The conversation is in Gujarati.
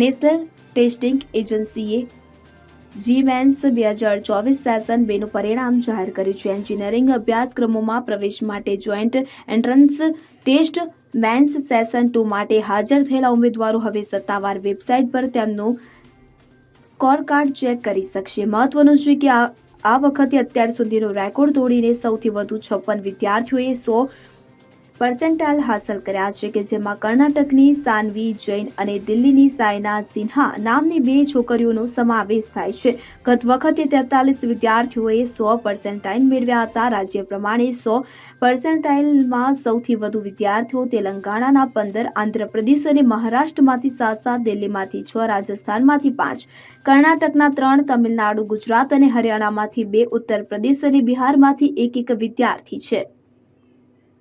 નેશનલ ટેસ્ટિંગ એજન્સીએ જીમેન્સ બે હજાર ચોવીસ સેશન બેનું પરિણામ જાહેર કર્યું છે. એન્જિનિયરિંગ અભ્યાસક્રમોમાં પ્રવેશ માટે joint entrance test, mains session two માટે હાજર થયેલા ઉમેદવારો હવે સત્તાવાર વેબસાઇટ પર તેમનું સ્કોર કાર્ડ ચેક કરી શકશે. મહત્વનું છે કે આ વખતે અત્યાર સુધીનો રેકોર્ડ તોડીને સૌથી વધુ છપ્પન વિદ્યાર્થીઓએ સો પર્સેન્ટાઇલ હાંસલ કર્યા છે કે જેમાં કર્ણાટકની સાનવી, જૈન અને દિલ્હીની સાયના સિન્હા નામની બે છોકરીઓનો સમાવેશ થાય છે. ગત વખતે તેતાલીસ વિદ્યાર્થીઓએ સો પર્સેન્ટાઇલ મેળવ્યા હતા. રાજ્ય પ્રમાણે સો પર્સન્ટાઇલમાં સૌથી વધુ વિદ્યાર્થીઓ તેલંગાણાના પંદર, આંધ્રપ્રદેશ અને મહારાષ્ટ્રમાંથી સાત સાત, દિલ્હીમાંથી છ, રાજસ્થાનમાંથી પાંચ, કર્ણાટકના ત્રણ, તમિલનાડુ, ગુજરાત અને હરિયાણામાંથી બે ઉત્તર પ્રદેશ અને બિહારમાંથી એક એક વિદ્યાર્થી છે.